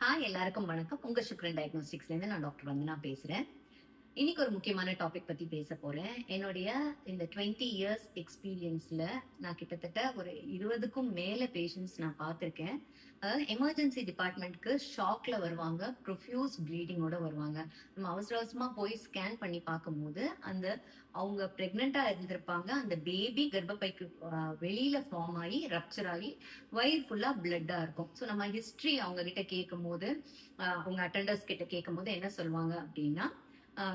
Hi எல்லாருக்கும் வணக்கம். உங்க சுக்ரன் டயக்னோஸ்டிக்ஸ்ல இருந்து நான் டாக்டர் வந்தனா பேசுறேன். இன்னைக்கு ஒரு முக்கியமான டாபிக் பத்தி பேச போறேன். என்னுடைய இந்த டுவெண்ட்டி இயர்ஸ் எக்ஸ்பீரியன்ஸ்ல நான் கிட்டத்தட்ட ஒரு இருபதுக்கும் மேல பேஷண்ட்ஸ் நான் பார்த்துருக்கேன். அதாவது எமர்ஜென்சி டிபார்ட்மெண்ட்க்கு ஷாக்ல வருவாங்க ப்ரொஃப்யூஸ் ப்ளீடிங்கோட வருவாங்க. நம்ம அவசர அவசரமா போய் ஸ்கேன் பண்ணி பார்க்கும்போது அந்த அவங்க பிரெக்னெண்டா இருந்திருப்பாங்க. அந்த பேபி கர்ப்பப்பைக்கு வெளியில ஃபார்ம் ஆகி ரப்சர் ஆகி வயிறு ஃபுல்லா பிளட்டா இருக்கும். ஸோ நம்ம ஹிஸ்டரி அவங்க கிட்ட கேட்கும் போது அவங்க அட்டண்டர்ஸ் கிட்ட கேட்கும் போது என்ன சொல்லுவாங்க அப்படின்னா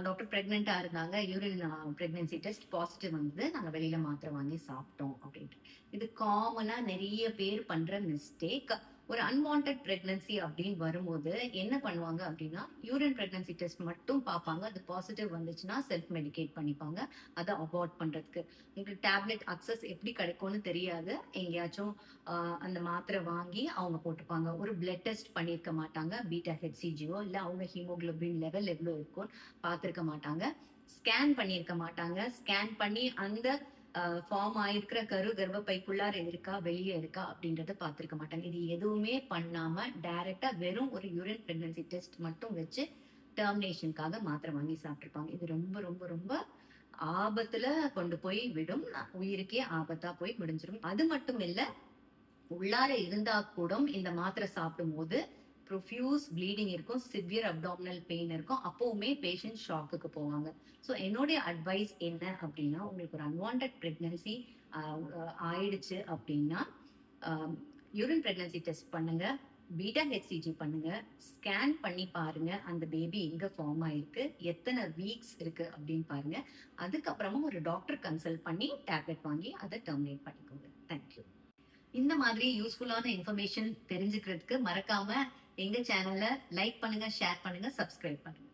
டாக்டர் ப்ரெக்னெண்ட்டாக இருந்தாங்க. யூரின் ப்ரெக்னென்சி டெஸ்ட் பாசிட்டிவ் வந்தது. நாங்கள் வெளியில் மாத்திரை வாங்கி சாப்பிட்டோம் அப்படின்ட்டு. இது காமனாக நிறைய பேர் பண்ணுற மிஸ்டேக் ஒரு அன்வான்ட் பிரெக்னன்சி அப்படின்னு வரும்போது என்ன பண்ணுவாங்க அப்படின்னா யூரின் பிரெக்னன்சி டெஸ்ட் மட்டும் பார்ப்பாங்க. அது பாசிட்டிவ் வந்துச்சுன்னா செல்ஃப் மெடிகேட் பண்ணிப்பாங்க. அதை அபார்ட் பண்றதுக்கு. உங்களுக்கு டேப்லெட் அக்சஸ் எப்படி கிடைக்கும்னு தெரியாது. எங்கேயாச்சும் அந்த மாத்திரை வாங்கி அவங்க போட்டுப்பாங்க. ஒரு பிளட் டெஸ்ட் பண்ணியிருக்க மாட்டாங்க. பீட்டா ஹெச்சிஜியோ இல்லை அவங்க ஹீமோகுளோபின் லெவல் எவ்வளோ இருக்கும்னு பார்த்துருக்க மாட்டாங்க. ஸ்கேன் பண்ணியிருக்க மாட்டாங்க. ஸ்கேன் பண்ணி அந்த ஃபார்ம் ஆயிருக்கிற கரு கர்ப்பைக்குள்ளார இருக்கா வெளியே இருக்கா அப்படின்றத பார்த்துருக்க மாட்டாங்க. இது எதுவுமே பண்ணாம டைரக்டா வெறும் ஒரு யூரின் பிரெக்னன்சி டெஸ்ட் மட்டும் வச்சு டெர்மினேஷனுக்காக மாத்திரை வாங்கி சாப்பிட்ருப்பாங்க இது ரொம்ப ரொம்ப ரொம்ப ஆபத்துல கொண்டு போய் விடும். உயிருக்கே ஆபத்தா போய் முடிஞ்சிடும் அது மட்டும் இல்ல உள்ளார இருந்தா கூட இந்த மாத்திரை சாப்பிடும் போது ப்ரொஃப்யூஸ் ப்ளீடிங் இருக்கும் சிவியர் அப்டாமினல் பெயின் இருக்கும். அப்போவுமே பேஷண்ட் ஷாக்குக்கு போவாங்க. ஸோ என்னுடைய அட்வைஸ் என்ன அப்படின்னா உங்களுக்கு ஒரு அன்வான்ட் ப்ரெக்னன்சி ஆயிடுச்சு அப்படின்னா யூரின் ப்ரெக்னன்சி டெஸ்ட் பண்ணுங்க பீட்டா ஹெச்சிஜி பண்ணுங்க ஸ்கேன் பண்ணி பாருங்க அந்த பேபி எங்க ஃபார்ம் ஆயிருக்கு எத்தனை வீக்ஸ் இருக்கு அப்படின்னு பாருங்க. அதுக்கப்புறமா ஒரு டாக்டர் கன்சல்ட் பண்ணி டேப்லெட் வாங்கி அதை டெர்மினேட் பண்ணிக்கோங்க. தேங்க்யூ இந்த மாதிரி யூஸ்ஃபுல்லான இன்ஃபர்மேஷன் தெரிஞ்சுக்கிறதுக்கு மறக்காம எங்க சேனலை லைக் பண்ணுங்க ஷேர் பண்ணுங்க சப்ஸ்கிரைப் பண்ணுங்க.